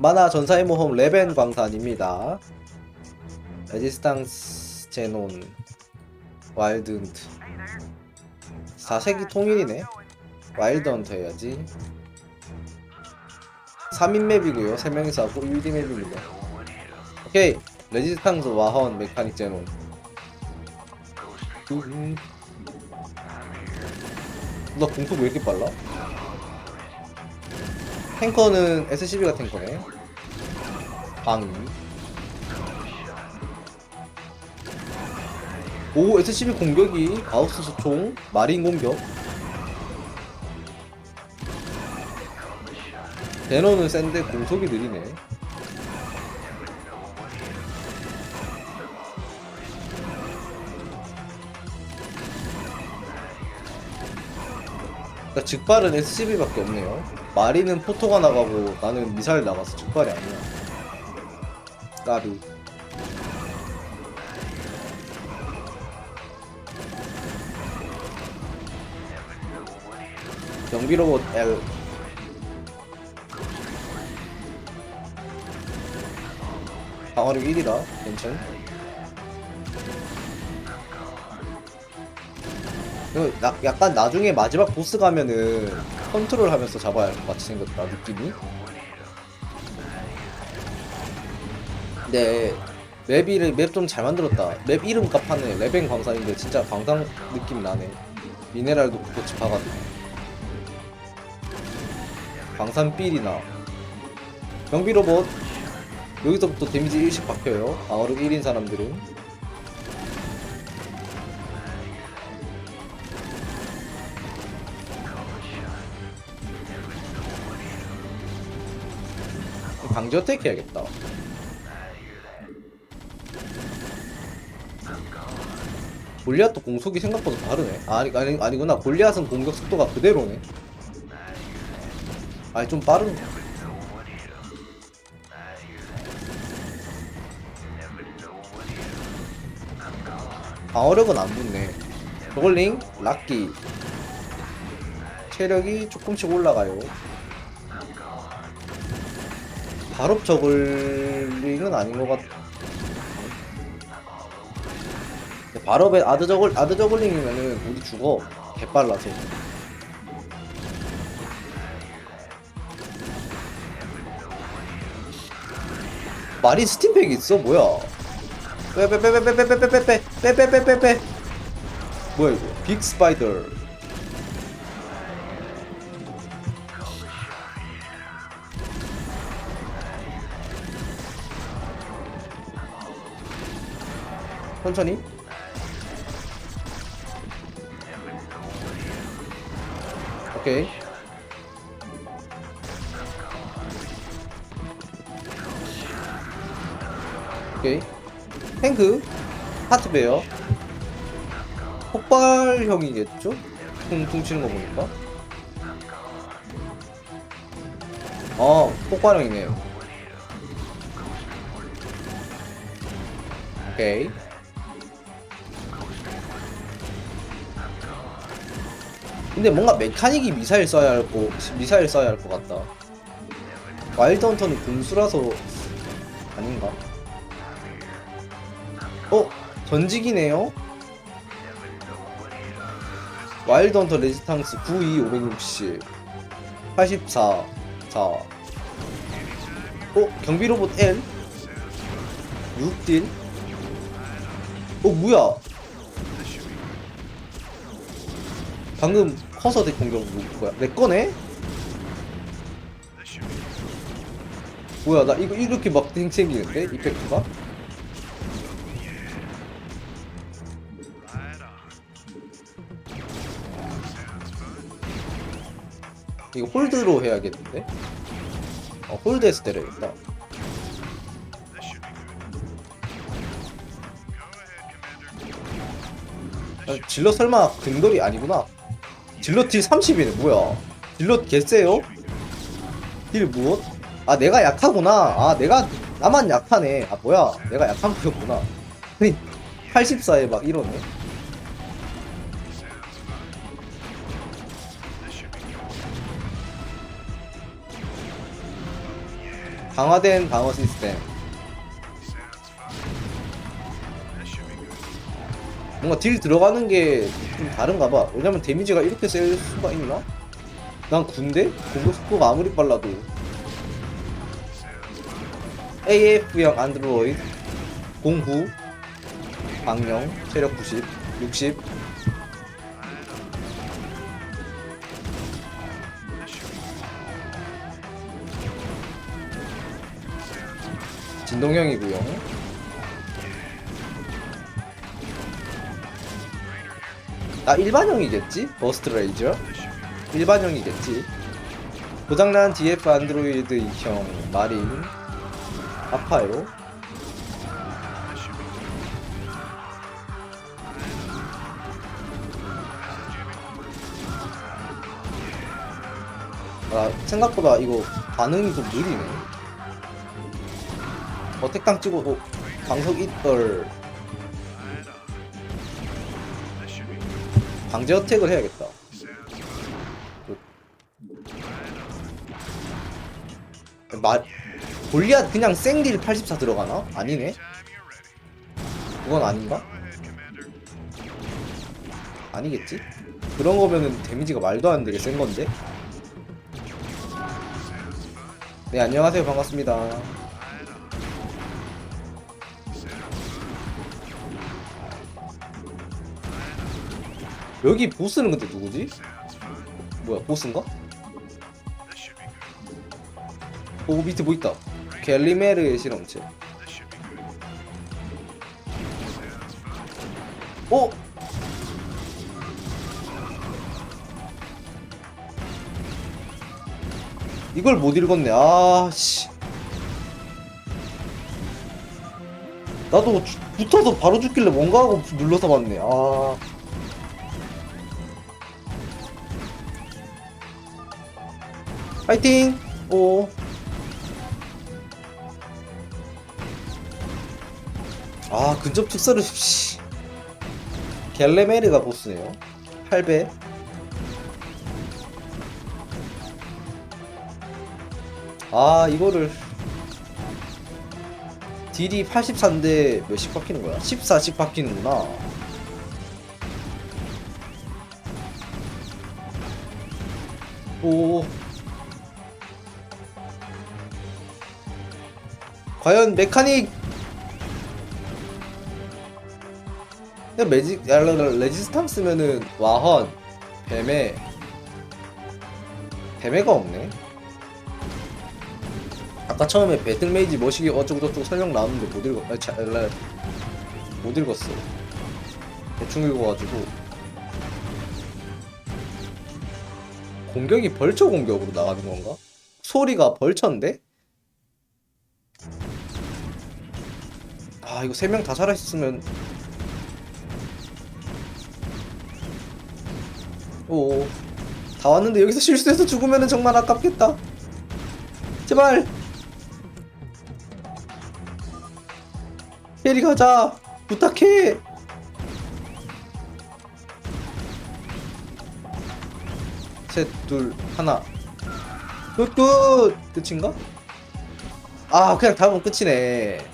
만화 전사의 모험 레벤 광산입니다. 레지스탕스 제논 와일드 헌트 4세기 통일이네 와일드 헌트 해야지 3인 맵이고요 3명이서 하고 1디 맵입니다 오케이 레지스탕스 와헌 메카닉 제논 음. 나 공속 왜 이렇게 빨라? 탱커는 SCB가 탱커네 방위 오 SCB 공격이 가우스 소총 마린 공격. 대너는 센데 공속이 느리네 그러니까 즉발은 SCB밖에 없네요. 마리는 포토가 나가고 나는 미사일 나가서 즉발이 아니야. 까비. 경비 로봇 L. 방어력 1이다. 괜찮 이거 나- 약간 나중에 마지막 보스 가면은 컨트롤 하면서 잡아야 할 것 같이 생겼다 느낌이? 네 맵이 맵좀 잘 만들었다. 맵 이름 값하네. 레벤 광산인데 진짜 광산 느낌 나네. 미네랄도 그렇지 박아도 광산 삘이나. 경비 로봇. 여기서부터 데미지 1씩 박혀요. 방어력 1인 사람들은 강제 어택 해야겠다. 골리앗도 공속이 생각보다 다르네. 아니, 아니, 아니구나. 골리앗은 공격 속도가 그대로네. 아니 좀 빠른. 방어력은 안 붙네. 저글링 락기. 체력이 조금씩 올라가요 바로 저글링은 아닌 것 같. 바로에 아드 저글 아드 저글링이면은 우리 죽어 개빨라서. 말이 스팀팩 있어 뭐야? 빼빼빼빼빼빼빼빼빼빼빼빼빼빼빼 뭐야 이거? 빅 스파이더. 천천히. 오케이. 오케이. 탱크, 하트베어. 폭발형이겠죠? 퉁퉁 치는 거 보니까. 어, 폭발형이네요. 오케이. 근데 뭔가 메카닉이 미사일 써야 할 거, 미사일 써야 할 것 같다. 와일드 헌터는 군수라서 아닌가? 어? 전직이네요? 와일드 헌터 레지스탕스 92 560 84 4 어? 경비 로봇 L 6딜 어 뭐야 방금 커서 대 공격 뭐야 내 거네? 뭐야 나 이거 이렇게 막 생기는데 이펙트가? 이거 홀드로 해야겠는데? 어 홀드해서 때려야겠다 아, 질럿 설마 근거리 아니구나 질럿 딜 30이네 뭐야? 질럿 개쎄요? 딜 무엇? 아 내가 약하구나. 아 내가 나만 약하네. 아 뭐야? 내가 약한 거였구나. 아니 84에 막 이러네. 강화된 방어 시스템 뭔가 딜 들어가는 게 좀 다른가 봐 왜냐면 데미지가 이렇게 셀 수가 있나? 난 군대? 공격 속도가 아무리 빨라도 AF형 안드로이드 09 방영 체력 90 60 진동형이고요 아 일반형이겠지? 버스트 레이저? 일반형이겠지. 고장난 DF 안드로이드형 마린. 아파요. 아 생각보다 이거 반응이 좀 느리네. 어택당 찍어도 광석 이떨 강제 어택을 해야겠다 마, 골리앗 그냥 생딜 84 들어가나? 아니네 그건 아닌가? 아니겠지? 그런 거면은 데미지가 말도 안 되게 센 건데? 네 안녕하세요 반갑습니다 여기 보스는 근데 누구지? 뭐야 보스인가? 오 밑에 뭐 있다 갤리메르의 실험체 어? 이걸 못 읽었네 아씨 나도 주- 붙어서 바로 죽길래 뭔가 하고 눌러서 봤네 아 파이팅! 오. 아 근접 특설을 씨. 갤레메르가 보스네요. 8배. 아 이거를. 딜이 84인데 몇씩 바뀌는 거야? 14씩 바뀌는구나. 오 과연 메카닉 그냥 매직 레지스탕스면은 와헌 뱀에 뱀에가 없네 아까 처음에 배틀메이지 머시기 어쩌고저쩌고 설명 나왔는데 못 읽었 아, 자, 라, 못 읽었어 대충 읽어가지고 공격이 벌처 공격으로 나가는 건가? 소리가 벌처인데? 아 이거 세 명 다 살아있으면 오, 다 왔는데 여기서 실수해서 죽으면 정말 아깝겠다. 제발. 캐리 가자. 부탁해. 셋, 둘, 하나. 굿굿. 끝인가? 아, 그냥 답은 끝이네.